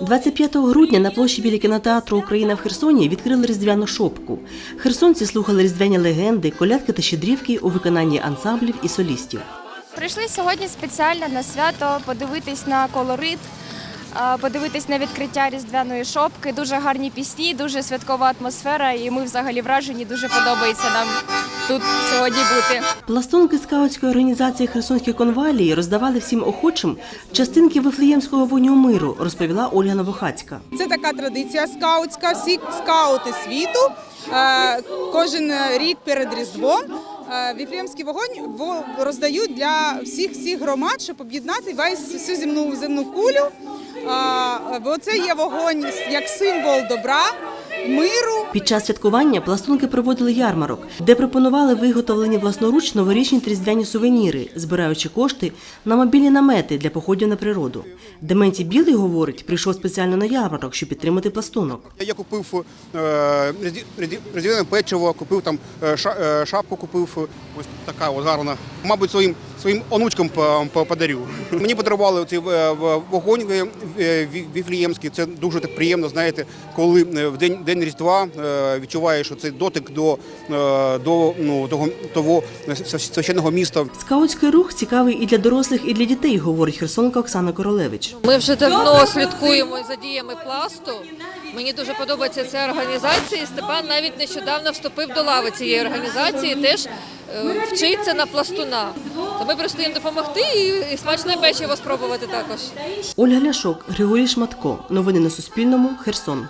25 грудня на площі біля кінотеатру Україна в Херсоні відкрили різдвяну шопку. Херсонці слухали різдвяні легенди, колядки та щедрівки у виконанні ансамблів і солістів. Прийшли сьогодні спеціально на свято подивитись на колорит, подивитись на відкриття різдвяної шопки. Дуже гарні пісні, дуже святкова атмосфера, і ми взагалі вражені. Дуже подобається нам тут сьогодні бути. Пластунки скаутської організації Херсонські конвалії роздавали всім охочим частинки вифлеємського вогню миру, розповіла Ольга Новохацька. Це така традиція скаутська. Всі скаути світу е, кожен рік перед Різдвом. Е, Віфлеємський вогонь во- роздають для всіх всіх громад, щоб об'єднати весь всю земну земну кулю. Бо це є вогонь як символ добра, миру. Під час святкування пластунки проводили ярмарок, де пропонували виготовлені власноруч новорічні та різдвяні сувеніри, збираючи кошти на мобільні намети для походів на природу. Дементій Білий говорить, прийшов спеціально на ярмарок, щоб підтримати пластунок. Я купив е, різдвяне печиво, купив там е, е, шапку, купив ось така от гарна. Мабуть, своїм своїм онучкам по- по- подарю. Мені подарували цей е, в- вогонь е, е, ві- віфліємський. Це дуже так приємно, знаєте, коли в день, день Різдва відчуваєш що це дотик до, до ну, того, того священного міста. Скаутський рух цікавий і для дорослих, і для дітей, говорить херсонка Оксана Королевич. Ми вже давно слідкуємо за діями пласту. Мені дуже подобається ця організація. і Степан навіть нещодавно вступив до лави цієї організації. Теж вчиться на пластуна. То ми прийшли їм допомогти і, і смачне печиво спробувати також. Ольга Ляшок, Григорій Шматко. Новини на Суспільному. Херсон.